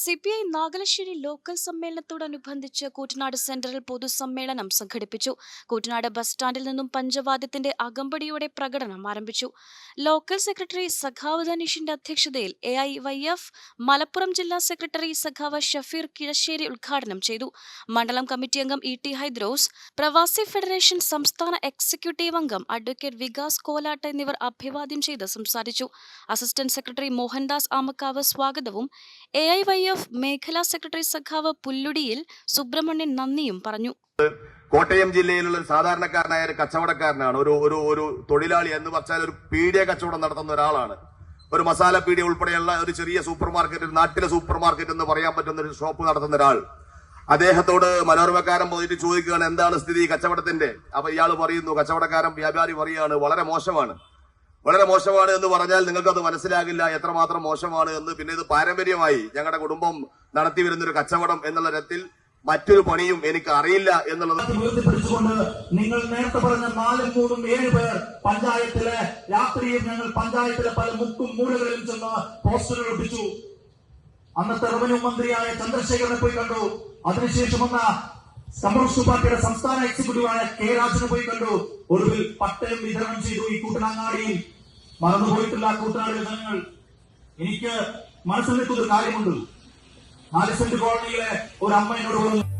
C P I Nagalassery local സമ്മേളനത്തോടനുബന്ധിച്ച് Koottanad സെന്ററിൽ പൊതുസമ്മേളനം സംഘടിപ്പിച്ചു. കൂറ്റനാട് ബസ് സ്റ്റാൻഡിൽ നിന്നും പഞ്ചവാദ്യത്തിന്റെ അകമ്പടിയോടെ പ്രകടനം ആരംഭിച്ചു. ലോക്കൽ സെക്രട്ടറി സഖാവ് ധനീഷിന്റെ അധ്യക്ഷതയിൽ A I Y F Malappuram ജില്ലാ സെക്രട്ടറി സഖാവ് ഷഫീർ കിഴശ്ശേരി ഉദ്ഘാടനം ചെയ്തു. മണ്ഡലം കമ്മിറ്റി അംഗം ഇ ടി ഹൈദ്രോസ് പ്രവാസി ഫെഡറേഷൻ സംസ്ഥാന എക്സിക്യൂട്ടീവ് അംഗം അഡ്വക്കേറ്റ് വികാസ് കോലാട്ട് എന്നിവർ അഭിവാദ്യം ചെയ്ത് സംസാരിച്ചു. അസിസ്റ്റന്റ് സെക്രട്ടറി മോഹൻദാസ് ആമക്കാവ് സ്വാഗതവും എ ഐ വൈ എഫ് മേഖലാ സെക്രട്ടറി സഖാവ് പുല്ലുടിയിൽ സുബ്രഹ്മണ്യൻ നന്ദിയും പറഞ്ഞു. കോട്ടയം ജില്ലയിലുള്ള ഒരു സാധാരണക്കാരനായ ഒരു കച്ചവടക്കാരനാണ്. ഒരു ഒരു ഒരു തൊഴിലാളി എന്ന് പറഞ്ഞാൽ ഒരു പീഡിയ കച്ചവടം നടത്തുന്ന ഒരാളാണ്. ഒരു മസാല പീഡിയ ഉൾപ്പെടെയുള്ള ഒരു ചെറിയ സൂപ്പർ മാർക്കറ്റ് നാട്ടിലെ സൂപ്പർ മാർക്കറ്റ് എന്ന് പറയാൻ പറ്റുന്ന ഒരു ഷോപ്പ് നടത്തുന്ന ഒരാൾ. അദ്ദേഹത്തോട് മനോരമക്കാരൻ പോയിട്ട് ചോദിക്കുകയാണ് എന്താണ് സ്ഥിതി കച്ചവടത്തിന്റെ അപ്പൊ ഇയാൾ പറയുന്നു കച്ചവടക്കാരൻ വ്യാപാരി പറയുകയാണ് വളരെ മോശമാണ്. വളരെ മോശമാണ് എന്ന് പറഞ്ഞാൽ നിങ്ങൾക്ക് അത് മനസ്സിലാകില്ല എത്രമാത്രം മോശമാണ് എന്ന്. പിന്നെ ഇത് പാരമ്പര്യമായി ഞങ്ങളുടെ കുടുംബം നടത്തി വരുന്ന ഒരു കച്ചവടം എന്നുള്ള തരത്തിൽ മറ്റൊരു പണിയും എനിക്ക് അറിയില്ല എന്നുള്ളത് നിങ്ങൾ നേരത്തെ പറഞ്ഞ നാലും മൂന്നും ഏഴ് പേർ പഞ്ചായത്തിലെ രാത്രിയിൽ ഞങ്ങൾ പഞ്ചായത്തിലെ പല മുക്കും മൂലകളിലും ചെന്ന് പോസ്റ്ററുകൾ ഒട്ടിച്ചു. അന്നത്തെ റവന്യൂ മന്ത്രിയായ ചന്ദ്രശേഖരനെ പോയി കണ്ടു. അതിനുശേഷം വന്ന കമ്മ്യൂണിസ്റ്റ് പാർട്ടിയുടെ സംസ്ഥാന എക്സിക്യൂട്ടീവായ കെ രാജനെ പോയി കണ്ടു. ഒടുവിൽ പട്ടയം വിതരണം ചെയ്തു ഈ കൂട്ടനാങ്ങാടിയിൽ. മറന്നുപോയിട്ടില്ല കൂട്ടനാടിലെ ജനങ്ങൾ. എനിക്ക് മനസ്സിൽ നിൽക്കുന്ന കാര്യമുണ്ട്. നാല് സെന്റ് കോളനിയിലെ ഒരു അമ്മ എന്നോട് പറഞ്ഞു